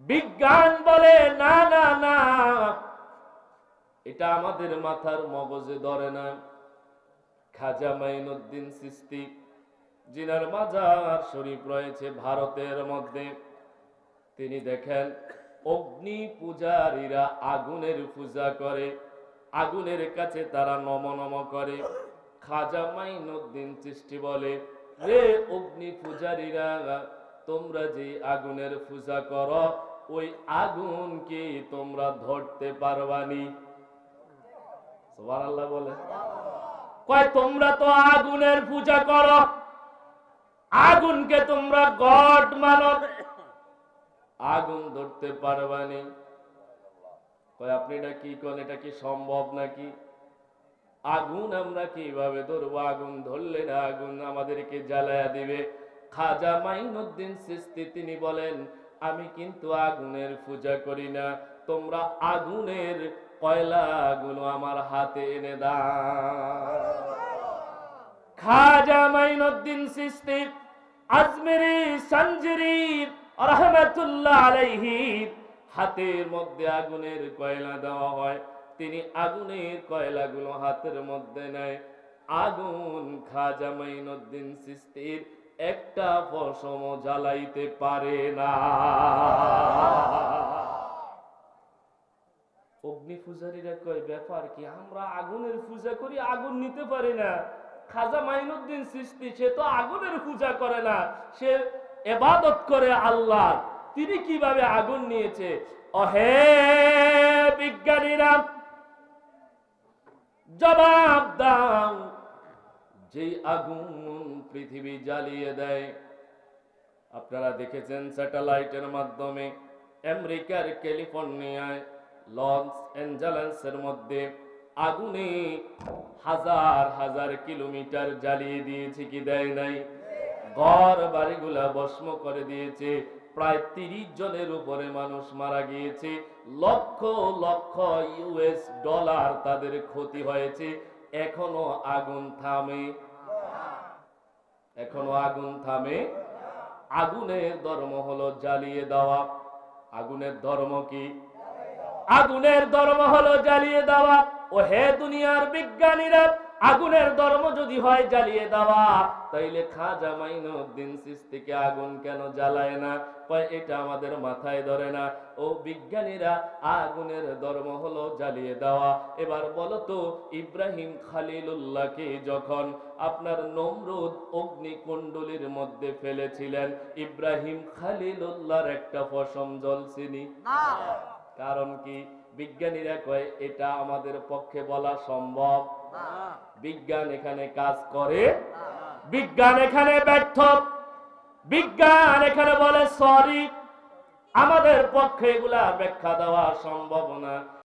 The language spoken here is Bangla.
বিজ্ঞান বলে, না না না। এটা আমাদের মাথার মগজে ধরে না। খাজা মাইনুদ্দিন সিস্তি, জিনার মাজার শরীফ রয়েছে ভারতের মধ্যে। তিনি দেখেন, অগ্নি পূজারীরা আগুনের পূজা করে, আগুনের কাছে তারা নম নম করে। খাজা মাইনুদ্দিন সৃষ্টি বলে, রে অগ্নি পূজারীরা তোমরা যে আগুনের পূজা করো, ওই আগুন কি তোমরা ধরতে পারবানি। বলে। কয়, তোমরা তো আগুনের পূজা করো, আগুনকে তোমরা গড মানো। আগুন ধরতে পারবানি। কয়, আপনি এটা কি করেন, এটা কি সম্ভব নাকি? আগুন আমরা কীভাবে ধরবো? আগুন ধরলে না আগুন আমাদেরকে জ্বালায়া দিবে। খাজা মাইনুদ্দিন সিস্তি তিনি বলেন, আমি কিন্তু আগুনের পূজা করি না, তোমরা আগুনের কয়লাগুলো আমার হাতে এনে দাও। খাজা মাইনুদ্দিন সিস্তি আজমেরি সঞ্জরি রহমাতুল্লাহ আলাইহি হাতের মধ্যে আগুনের কয়লা দেওয়া হয়। তিনি আগুনের কয়লাগুলো হাতের মধ্যে নেয়। আগুন খাজা মাইনুদ্দিন সিস্তির একটা পশম জ্বালাইতে পারে না। অগ্নি পূজারীরা কয়, ব্যাপার কি? আমরা আগুনের পূজা করি, আগুন নিতে পারি না। খাজা মাইনুদ্দিন সৃষ্টি সে তো আগুনের পূজা করে না। সে এবাদত করে আল্লাহ তিনি কীভাবে আগুন নিয়েছে? অহে বিজ্ঞানীরা, জবাব দাও। যেই আগুন পৃথিবী জ্বালিয়ে দেয়। আপনারা দেখেছেন স্যাটেলাইটের মাধ্যমে আমেরিকার ক্যালিফোর্নিয়ায় লস অ্যাঞ্জেলেসের মধ্যে আগুনে হাজার হাজার কিলোমিটার জ্বালিয়ে দিয়েছে কি দেয় নাই? ঘর বাড়িগুলা ভস্ম করে দিয়েছে, প্রায় তিরিশ জনের উপরে মানুষ মারা গিয়েছে, লক্ষ লক্ষ ইউএস ডলার তাদের ক্ষতি হয়েছে, এখনও আগুন থামে। এখনও আগুন থামে। আগুনের ধর্ম হলো জ্বালিয়ে দেওয়া। আগুনের ধর্ম কি? আগুনের ধর্ম হলো জ্বালিয়ে দেওয়া। ও হে দুনিয়ার বিজ্ঞানীরা আগুনের ধর্ম যদি হয় জ্বালিয়ে দেওয়া তাইলে খাজা মাইনুদ্দিন সিস্তিকে আগুন কেন জ্বালায় না? এটা আমাদের মাথায় ধরে না। ও বিজ্ঞানীরা আগুনের ধর্ম হলো জ্বালিয়ে দেওয়া। এবার বলো তো ইব্রাহিম খালিলুল্লাহকে যখন আপনার নমরুদ অগ্নিকুণ্ডলীর মধ্যে ফেলেছিলেন ইব্রাহিম খালিলুল্লাহর একটা পশম জ্বলছিনি। কারণ কি? বিজ্ঞানীরা কয় এটা আমাদের পক্ষে বলা সম্ভব। বিজ্ঞান এখানে কাজ করে। বিজ্ঞান এখানে ব্যর্থ। বিজ্ঞান এখানে বলে সরি আমাদের পক্ষে এগুলা ব্যাখ্যা দেওয়া সম্ভব না।